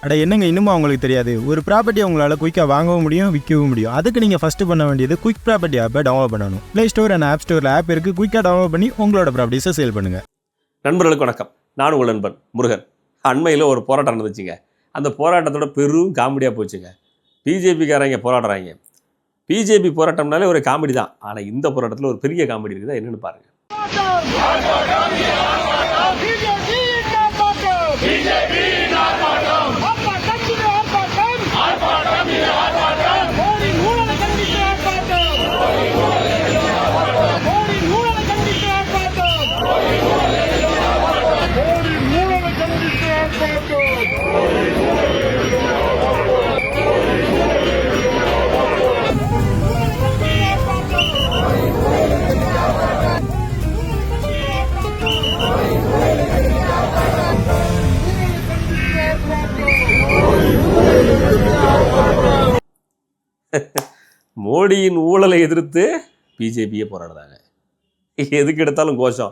அட என்னங்க இன்னுமா உங்களுக்கு தெரியாது ஒரு ப்ராப்பர்ட்டி உங்களால் குயிக்காக வாங்கவும் முடியும் விற்கவும் முடியும் அதுக்கு நீங்கள் ஃபஸ்ட்டு பண்ண வேண்டியது குயிக் ப்ராப்பர்ட்டி ஆப்பை டவுன்லோட் பண்ணணும் ப்ளே ஸ்டோர் அண்ட் ஆப் ஸ்டோரில் ஆப் இருக்குது குயிக்காக டவுன்லோட் பண்ணி உங்களோட ப்ராப்பர்ட்டிஸை சேல் பண்ணுங்கள் நண்பர்களுக்கு வணக்கம் நான் உங்கள் நண்பன் முருகன் அண்மையில் ஒரு போராட்டம் நடந்துச்சுங்க அந்த போராட்டத்தோட பெரும் காமெடியாக போச்சுங்க பிஜேபிக்காரங்க போராடுறாங்க பிஜேபி போராட்டம்னாலே ஒரு காமெடி தான் ஆனால் இந்த போராட்டத்தில் ஒரு பெரிய காமெடி இருக்குதா என்னன்னு பாருங்க மோடியின் ஊழலை எதிர்த்து பிஜேபியே போராடுறாங்க எதுக்கு எடுத்தாலும் கோஷம்.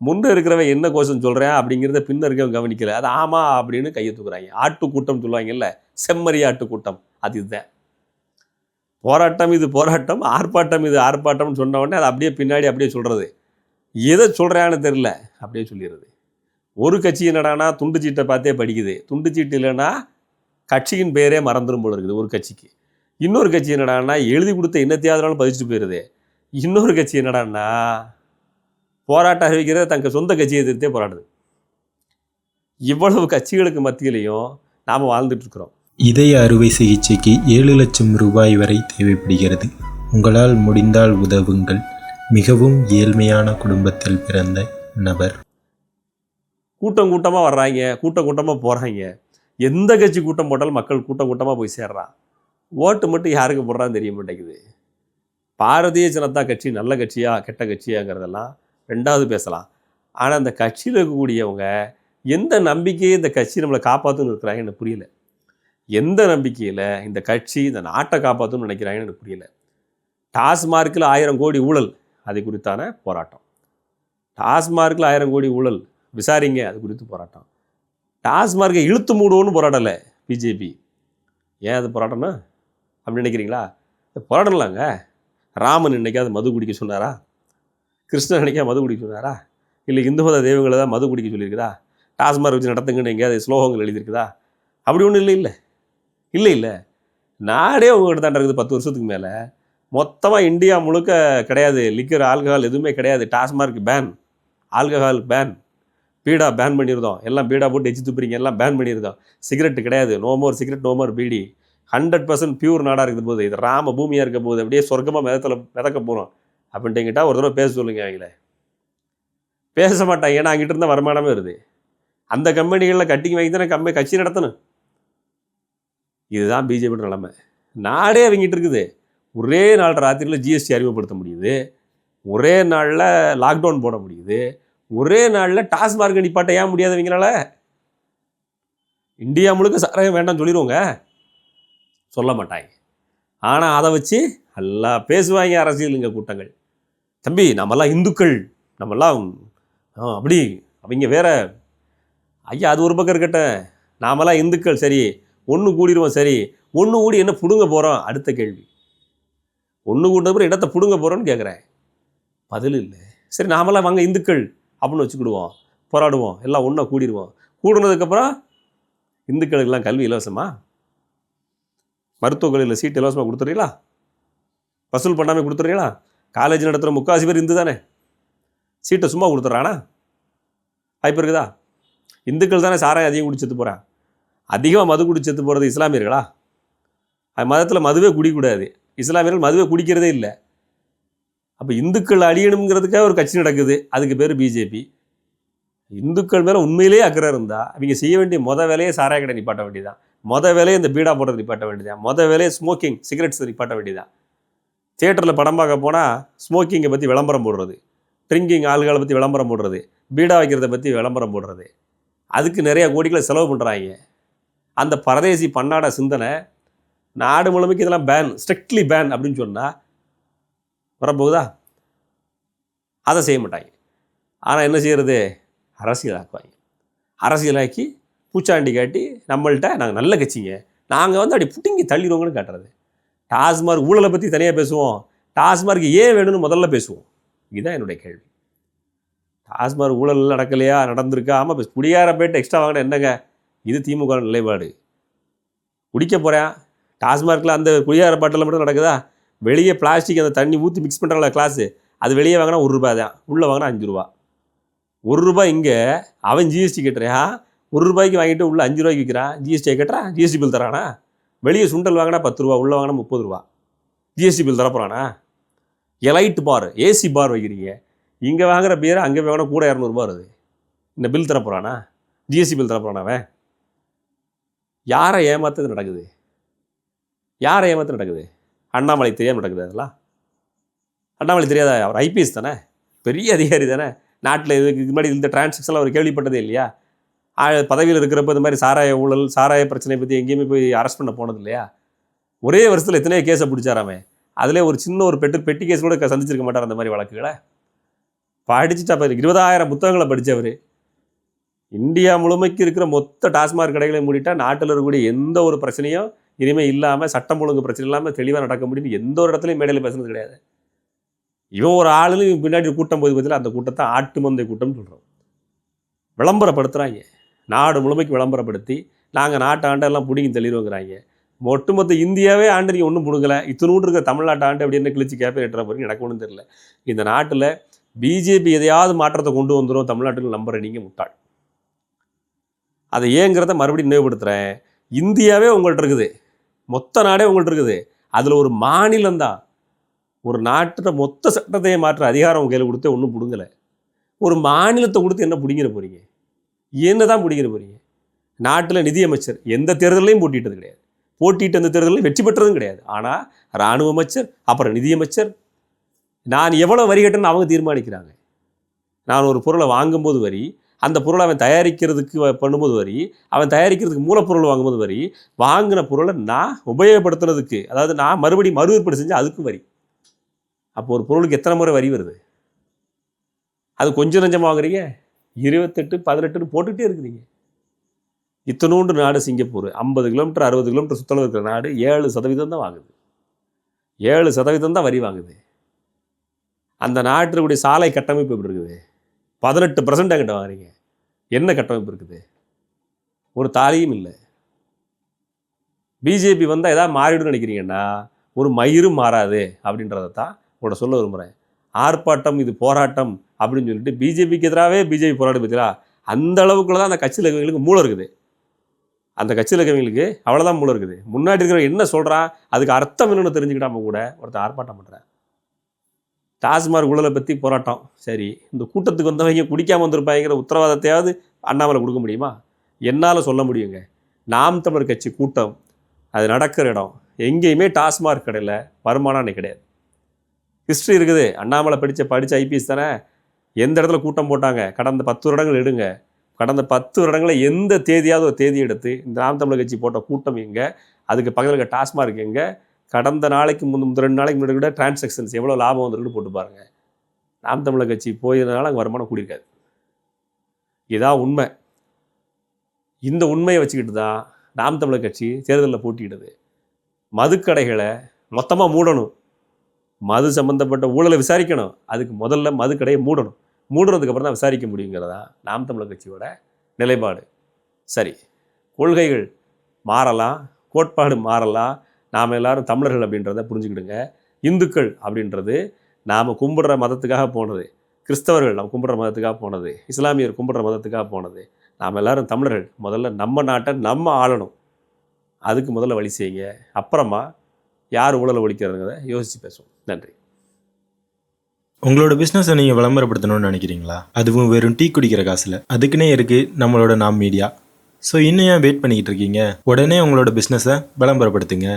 முன்ன இருக்கிறவன் என்ன கோஷம் சொல்கிறேன் அப்படிங்கிறத பின்ன இருக்கவன் கவனிக்கல. அது ஆமாம் அப்படின்னு கையை தூக்குறாங்க. ஆட்டு கூட்டம் சொல்லுவாங்கல்ல செம்மறி ஆட்டு கூட்டம் அது இதுதான். போராட்டம் இது போராட்டம் ஆர்ப்பாட்டம் இது ஆர்ப்பாட்டம்னு சொன்ன உடனே அது அப்படியே பின்னாடி அப்படியே சொல்கிறது எதை சொல்கிறான்னு தெரில அப்படியே சொல்லிடுறது. ஒரு கட்சி என்னடானா துண்டு சீட்டை பார்த்தே படிக்குது. துண்டு சீட்டு இல்லைன்னா கட்சியின் பேரே மறந்துடும் போல இருக்குது ஒரு கட்சிக்கு. இன்னொரு கட்சி என்னடான்னா எழுதி கொடுத்த என்னத்தையாவது பதிச்சுட்டு போயிடுது இன்னொரு கட்சி என்னடான்னா போராட்டம் அறிவிக்கிறத தங்க சொந்த கட்சியை எதிர்த்தே போராடுது. இவ்வளவு கட்சிகளுக்கு மத்தியிலையும் நாம் வாழ்ந்துட்டு இருக்கிறோம். இதய அறுவை சிகிச்சைக்கு ஏழு லட்சம் ரூபாய் வரை தேவைப்படுகிறது. உங்களால் முடிந்தால் உதவுங்கள். மிகவும் ஏழ்மையான குடும்பத்தில் பிறந்த நபர். கூட்டம் கூட்டமாக வர்றாங்க கூட்டம் கூட்டமாக போகிறாங்க எந்த கட்சி கூட்டம் போட்டாலும் மக்கள் கூட்டம் கூட்டமாக போய் சேர்றான் ஓட்டு மட்டும் யாருக்கு போடுறான்னு தெரிய மாட்டேங்குது. பாரதிய ஜனதா கட்சி நல்ல கட்சியா கெட்ட கட்சியாங்கிறதெல்லாம் ரெண்டாவது பேசலாம். ஆனால் அந்த கட்சியில் இருக்கக்கூடியவங்க எந்த நம்பிக்கையை இந்த கட்சி நம்மளை காப்பாற்றுன்னு இருக்கிறாங்க எனக்கு புரியல. எந்த நம்பிக்கையில் இந்த கட்சி இந்த நாட்டை காப்பாற்றணும்னு நினைக்கிறாங்கன்னு எனக்கு புரியல. டாஸ்மார்க்கில் ஆயிரம் கோடி ஊழல் அது குறித்தான போராட்டம். டாஸ்மார்க்கில் ஆயிரம் கோடி ஊழல் விசாரிங்க அது குறித்து போராட்டம். டாஸ்மார்க்கை இழுத்து மூடுவோன்னு போராடலை பிஜேபி. ஏன் அது போராட்டம்னா அப்படி நினைக்கிறீங்களா? போராடலாங்க ராமன் என்னைக்காவது மது குடிக்க சொன்னாரா? கிருஷ்ணன் என்னைக்கா மது குடிக்க சொன்னாரா? இல்லை இந்து மத தெய்வங்களை தான் மது குடிக்க சொல்லியிருக்குதா? டாஸ்மார்க் வச்சு நடத்துங்கன்னு எங்கேயாவது ஸ்லோகங்கள் எழுதியிருக்குதா? அப்படி ஒன்றும் இல்லை இல்லை. இல்லை இல்லை. நாடே உங்கள்கிட்ட தான் இருக்குது பத்து வருஷத்துக்கு மேலே. மொத்தமாக இந்தியா முழுக்க கிடையாது. லிக்கர் ஆல்கஹால் எதுவுமே கிடையாது. டாஸ்மார்க் பேன் ஆல்கஹால் பேன் பீடா பேன் பண்ணியிருந்தோம். எல்லாம் பீடா போட்டு எச்சு துப்புறீங்க எல்லாம் பேன் பண்ணியிருந்தோம். சிகரெட் கிடையாது. No more cigarette no more beedi. Hundred percent pure நாடாக இருக்குது போது இது ராம பூமியாக இருக்க போது அப்படியே சொர்க்கமாக மிதத்தில் மிதக்க போகிறோம் அப்படின்ட்டு ஒரு தடவை பேச சொல்லுங்க அவங்கள பேச மாட்டாங்க ஏன்னா அங்கிட்ட இருந்தால் வருமானமே வருது. அந்த கம்பெனிகளில் கட்டிங் வாங்கி தானே கம்பெனி கட்சி நடத்தணும். இதுதான் பிஜேபி நிலைமை. நாடே அவங்கிட்டு இருக்குது. ஒரே நாள் ராத்திரியில் ஜிஎஸ்டி அறிமுகப்படுத்த முடியுது. ஒரே நாளில் லாக்டவுன் போட முடியுது. ஒரே நாளில் டாஸ்மார்க் நிப்பாட்ட ஏன் முடியாதவங்களால? இந்தியா முழுக்க சாராயம் வேண்டாம்னு சொல்லிடுவோங்க சொல்ல மாட்டாங்க. ஆனால் அதை வச்சு எல்லாம் பேசுவாங்க அரசியலுங்க கூட்டங்கள். தம்பி நம்மெல்லாம் இந்துக்கள். நம்மெல்லாம் ஆ, அப்படி அவங்க வேற. ஐயா அது ஒரு பக்கம் இருக்கட்டும். நாமெல்லாம் இந்துக்கள் சரி. ஒன்று கூடிடுவோம் சரி. ஒன்று கூடி என்ன பிடுங்க போகிறோம் அடுத்த கேள்வி. ஒன்று கூட்டப்புறம் இடத்த பிடுங்க போகிறோன்னு கேட்குறேன் பதில் இல்லை. சரி நாமெல்லாம் வாங்க இந்துக்கள் அப்படின்னு வச்சுக்கிடுவோம். போராடுவோம். எல்லாம் ஒன்றா கூடிடுவோம் கூடுனதுக்கப்புறம் இந்துக்களுக்கெல்லாம் கல்வி இலவசமாக மருத்துவக் சீட் இலவசமாக கொடுத்துறீங்களா வசூல் பண்ணாமல் கொடுத்துறீங்களா காலேஜ் நடத்துகிற முக்கால்வாசி பேர் இந்து தானே சீட்டை சும்மா கொடுத்துட்றானா? வாய்ப்பு இருக்குதா? இந்துக்கள் தானே சாராயம் அதிகம் குடி செத்து போகிறான் அதிகமாக மது குடி செத்து போகிறது இஸ்லாமியர்களா? அது மதத்தில் மதுவே குடிக்கூடாது. இஸ்லாமியர்கள் மதுவே குடிக்கிறதே இல்லை. அப்போ இந்துக்கள் அழியணுங்கிறதுக்காக ஒரு கட்சி நடக்குது. அதுக்கு பேர் பிஜேபி இந்துக்கள் மேலே உண்மையிலேயே அக்கறை இருந்தால் அவங்க செய்ய வேண்டிய மொதல் வேலையே சாராய கடை நிப்பாட்ட வேண்டியதான் மொதல் வேலையை இந்த பீடா போடுறது நிப்பாட்ட வேண்டியதான் மொத வேலையை ஸ்மோக்கிங் சிகரெட்ஸ் நிப்பாட்ட வேண்டியதான் தியேட்டரில் படம் பார்க்க போனால் ஸ்மோக்கிங்கை பற்றி விளம்பரம் போடுறது. ட்ரிங்கிங் ஆளுகளை பற்றி விளம்பரம் போடுறது. பீடா வைக்கிறத பற்றி விளம்பரம் போடுறது. அதுக்கு நிறையா கோடிகளை செலவு பண்ணுறாங்க அந்த பரதேசி பன்னாட சிந்தனை நாடு முழுமைக்கு இதெல்லாம் பேன் ஸ்ட்ரிக்ட்லி பேன் அப்படின்னு சொன்னால் வரப்போகுதா? அதை செய்ய மாட்டாங்க. ஆனால் என்ன செய்கிறது அரசியலாக்குவாங்க. அரசியலாக்கி பூச்சாண்டி காட்டி நம்மள்கிட்ட நாங்கள் நல்ல கட்சிங்க. நாங்கள் வந்து அப்படி புட்டிங்கி தள்ளிடுவோங்கன்னு காட்டுறது. டாஸ்மார்க் ஊழலை பற்றி தனியாக பேசுவோம். டாஸ்மார்க் ஏன் வேணும்னு முதல்ல பேசுவோம். இதுதான் என்னுடைய கேள்வி. டாஸ்மார்க் ஊழல் நடக்கலையா? நடந்திருக்கா ஆமாம் இப்போ போயிட்டு எக்ஸ்ட்ரா வாங்கினா என்னங்க? இது திமுக நிலைப்பாடு. குடிக்க போகிறேன் டாஸ்மார்க்கில் அந்த குடியாரப்பாட்டில் மட்டும் நடக்குதா? வெளியே பிளாஸ்டிக் அந்த தண்ணி ஊற்றி மிக்ஸ் பண்ணுறாங்களா கிளாஸு அது வெளியே வாங்கினா ஒரு ரூபாய் தான். உள்ளே வாங்கினா அஞ்சு ரூபா ஒரு ரூபாய் இங்கே. அவன் ஜிஎஸ்டி கட்டுறான் ஒரு ரூபாய்க்கு வாங்கிட்டு உள்ள அஞ்சு ரூபாய்க்கு விற்கிறான் ஜிஎஸ்டியை கட்டுறான் ஜிஎஸ்டி பில் தரானா? வெளியே சுண்டல் வாங்கினா பத்து ரூபா உள்ளே வாங்கினா முப்பது ரூபா. ஜிஎஸ்டி பில் தரப்போகிறானா எலைட் பார் ஏசி பார் வைக்கிறீங்க. இங்கே வாங்குற பேர் அங்கே வாங்கினா கூட இரநூறுபா வருது. இந்த பில் தரப்போகிறானா ஜிஎஸ்டி பில் தரப்போறானா அவன்? யாரை ஏமாத்துறது நடக்குது? யாரை ஏமாத்து நடக்குது? அண்ணாமலை தெரியாமல் நடக்குது அதெல்லாம். அண்ணாமலை தெரியாதா அவர் ஐபிஎஸ் தானே? பெரிய அதிகாரி தானே? நாட்டில் இதுக்கு இது மாதிரி இந்த டிரான்சாக்ஷன்லாம் அவர் கேள்விப்பட்டதே இல்லையா? பதவியில் இருக்கிறப்ப இந்த மாதிரி சாராய ஊழல் சாராய பிரச்சனை பற்றி எங்கேயுமே போய் அரெஸ்ட் பண்ண போனது இல்லையா? ஒரே வருஷத்தில் எத்தனையோ கேஸை பிடிச்சாராமே. அதிலே ஒரு சின்ன ஒரு பெட்டு பெட்டி கேஸ் கூட க- சந்திச்சிருக்க மாட்டார் அந்த மாதிரி வழக்குகளை. படிச்சுட்டு அப்போ இருபதாயிரம் புத்தகங்களை படித்தவர் இந்தியா முழுமைக்கு இருக்கிற மொத்த டாஸ்மாக் கடைகளை மூடிட்டா நாட்டில் இருக்கக்கூடிய எந்த ஒரு பிரச்சனையும் இனிமேல் இல்லாமல் சட்டம் ஒழுங்கு பிரச்சனை இல்லாமல் தெளிவாக நடக்க முடியும்னு எந்த ஒரு இடத்துலையும் மேடையில் பேசுனது கிடையாது. இவன் ஒரு ஆளுன்னு பின்னாடி கூட்டம் போது பதில் அந்த கூட்டத்தை ஆட்டு மந்தை கூட்டம்னு சொல்கிறோம் விளம்பரப்படுத்துகிறாங்க நாடு முழுமைக்கு விளம்பரப்படுத்தி நாங்கள் நாட்டு ஆண்டெல்லாம் பிடிங்கி தள்ளிடுவோங்கிறாங்க. ஒட்டுமொத்த இந்தியாவே ஆண்டு நீங்கள் ஒன்றும் பிடுங்கலை. இத்தனூண்டு இருக்க தமிழ்நாட்டு ஆண்டு அப்படி என்ன கிழிச்சு கேப்பே எட்டுற போறீங்க? எனக்கு ஒன்றும் தெரியல. இந்த நாட்டில் பிஜேபி எதையாவது மாற்றத்தை கொண்டு வந்துடும் தமிழ்நாட்டில் நம்புற நீங்கள் முட்டாள். அதை ஏங்கிறத மறுபடியும் நினைவுபடுத்துகிறேன் இந்தியாவே உங்கள்கிட்ட இருக்குது. மொத்த நாடே உங்கள்கிட்ட இருக்குது. அதில் ஒரு மாநிலம்தான் ஒரு நாட்டில் மொத்த சட்டத்தையே மாற்ற அதிகாரம் உங்கள் கையில் கொடுத்தே ஒன்றும் பிடுங்கலை. ஒரு மாநிலத்தை கொடுத்து என்ன பிடிங்கிற போகிறீங்க என்ன தான் பிடிக்கிற போறீங்க? நாட்டில் நிதியமைச்சர் எந்த தேர்தலையும் போட்டிட்டது கிடையாது. போட்டிட்டு அந்த தேர்தலில் வெற்றி பெற்றதும் கிடையாது. ஆனால் இராணுவ அமைச்சர் அப்புறம் நிதியமைச்சர் நான் எவ்வளோ வரி கட்டணும்னு அவங்க தீர்மானிக்கிறாங்க. நான் ஒரு பொருளை வாங்கும்போது வரி அந்த பொருளை அவன் தயாரிக்கிறதுக்கு வ- பண்ணும்போது வரி அவன் தயாரிக்கிறதுக்கு மூலப்பொருள் வாங்கும்போது வரி வாங்கின பொருளை நான் உபயோகப்படுத்துறதுக்கு அதாவது நான் மறுபடியும் மறு விற்பனை செஞ்சு அதுக்கும் வரி. அப்போ ஒரு பொருளுக்கு எத்தனை முறை வரி வருது? அது கொஞ்சம் நஞ்சமாக வாங்குறீங்க? இருபத்தெட்டு பதினெட்டுன்னு போட்டுகிட்டே இருக்கிறீங்க. இத்தனோண்டு நாடு சிங்கப்பூர் ஐம்பது கிலோமீட்டர் அறுபது கிலோமீட்டர் சுற்றளவு இருக்கிற நாடு ஏழு சதவீதம் தான் வாங்குது. ஏழு சதவீதம் தான் வரி வாங்குது. அந்த நாட்டினுடைய சாலை கட்டமைப்பு எப்படி இருக்குது? பதினெட்டு பர்சன்ட் அங்கிட்ட வாங்குறீங்க. என்ன கட்டமைப்பு இருக்குது? ஒரு தாலியும் இல்லை. பிஜேபி வந்தால் எதாவது மாறிடும்னு நினைக்கிறீங்கன்னா ஒரு மயிரும் மாறாது அப்படின்றத தான் உங்களோட சொல்ல விரும்புகிறேன் ஆர்ப்பாட்டம் இது போராட்டம் அப்படின்னு சொல்லிட்டு பிஜேபிக்கு எதிராகவே பிஜேபி போராட்டம் பார்த்தீங்களா? அந்த அளவுக்குள்ள தான் அந்த கட்சியில் இருக்கவங்களுக்கு மூளை இருக்குது. அந்த கட்சியில் இருக்கவங்களுக்கு அவ்வளோதான் மூளை இருக்குது. முன்னாடி இருக்கிறவங்க என்ன சொல்கிறான் அதுக்கு அர்த்தம் என்னென்னு தெரிஞ்சுக்கிட்டாம கூட ஒருத்தர் ஆர்ப்பாட்டம் பண்ணுறேன் டாஸ்மார்க் ஊழலை பற்றி போராட்டம். சரி இந்த கூட்டத்துக்கு வந்தவங்க குடிக்காமல் வந்திருப்பாங்கிற உத்தரவாதத்தையாவது அண்ணாமலை கொடுக்க முடியுமா? என்னால் சொல்ல முடியுங்க. நாம் தமிழர் கட்சி கூட்டம் அது நடக்கிற இடம். எங்கேயுமே டாஸ்மார்க் கடையில் வருமானம் கிடையாது. ஹிஸ்ட்ரி இருக்குது. அண்ணாமலை படித்த படித்த ஐபிஎஸ் தானே? எந்த இடத்துல கூட்டம் போட்டாங்க? கடந்த பத்து வருடங்கள் எடுங்க. கடந்த பத்து வருடங்களில் எந்த தேதியாவது ஒரு தேதி எடுத்து இந்த நாம் தமிழர் கட்சி போட்ட கூட்டம் எங்கே? அதுக்கு பக்கத்தில் இருக்க டாஸ்மார்க் எங்கே? கடந்த நாளைக்கு முன் ரெண்டு நாளைக்கு முன்னாடி கூட டிரான்சாக்ஷன்ஸ் எவ்வளோ லாபம் வந்துருக்கு போட்டு பாருங்கள் நாம் தமிழர் கட்சி போயிருந்தனால அங்கே வருமானம் கூடியிருக்காது. இதான் உண்மை. இந்த உண்மையை வச்சுக்கிட்டு தான் நாம் தமிழர் கட்சி தேர்தலில் போட்டியிடுது. மதுக்கடைகளை மொத்தமாக மூடணும். மது சம்மந்தப்பட்ட ஊழலை விசாரிக்கணும். அதுக்கு முதல்ல மதுக்கடையை மூடணும். மூடுறதுக்கு அப்புறம் தான் விசாரிக்க முடியுங்கிறதா நாம் தமிழர் கட்சியோட நிலைப்பாடு. சரி கொள்கைகள் மாறலாம் கோட்பாடு மாறலாம். நாம் எல்லாரும் தமிழர்கள் அப்படின்றத புரிஞ்சுக்கிடுங்க. இந்துக்கள் அப்படின்றது நாம் கும்பிடுற மதத்துக்காக போனது. கிறிஸ்தவர்கள் நாம் கும்பிடுற மதத்துக்காக போனது. இஸ்லாமியர் கும்பிடுற மதத்துக்காக போனது. நாம் எல்லாரும் தமிழர்கள். முதல்ல நம்ம நாட்டை நம்ம ஆளணும். அதுக்கு முதல்ல வழி செய்யுங்க. அப்புறமா யார் ஊழலை ஒழிக்கிறதுங்கிறத யோசித்து பேசுவோம். நன்றி. உங்களோட பிஸ்னஸை நீங்கள் விளம்பரப்படுத்தணும்னு நினைக்கிறீங்களா? அதுவும் வெறும் டீ குடிக்கிற காசில். அதுக்குன்னே இருக்குது நம்மளோட நாம் மீடியா ஸோ இன்னும் ஏன் வெயிட் பண்ணிக்கிட்டு இருக்கீங்க? உடனே உங்களோட பிஸ்னஸை விளம்பரப்படுத்துங்க.